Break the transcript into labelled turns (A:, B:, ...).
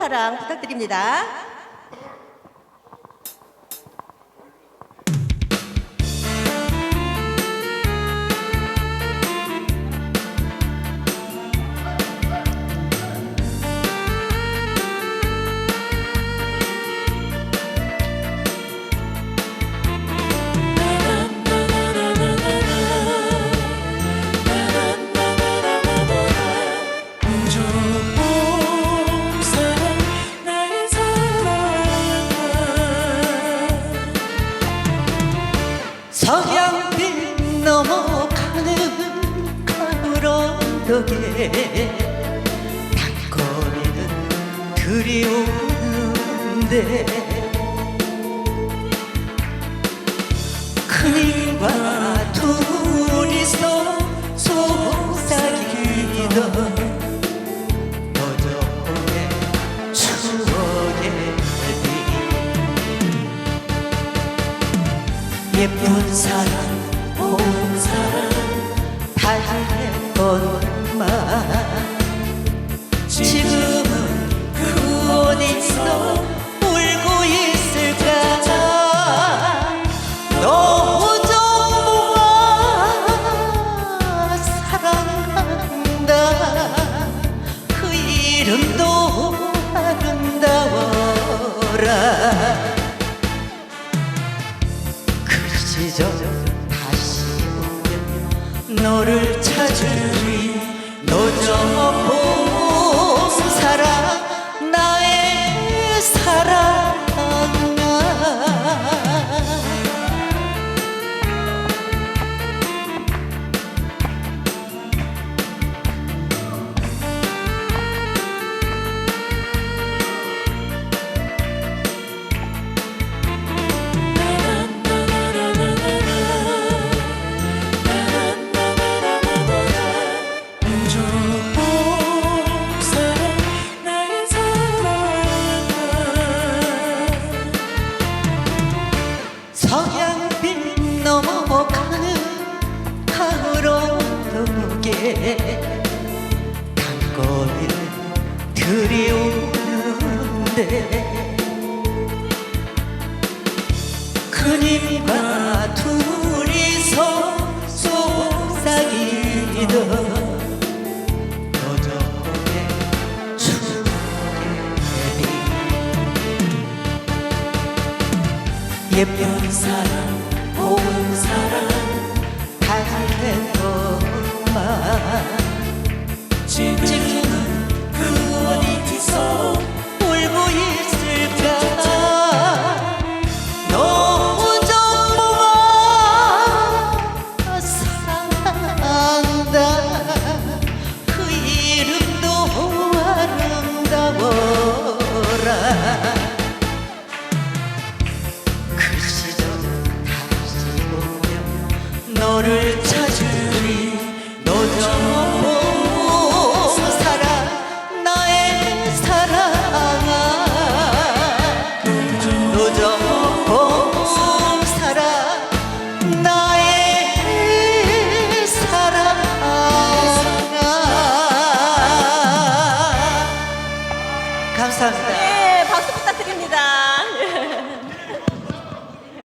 A: 사랑 부탁드립니다.
B: 석양빛 넘어가는 가을 언덕에 단거리는 그리우는데 예쁜 사랑 온 사랑 달했건만 지금은 그 어디서 울고 있을까 너 정말 사랑한다 시절 다시 오면 너를 찾으리 단거리를 들이오는데 그님과 둘이서 속삭이던 너저의 추억의 빛 예쁜 사랑 너를 찾으리. 너저 사랑 나의 사랑아. 너저 사랑 나의 사랑아. 감사합니다.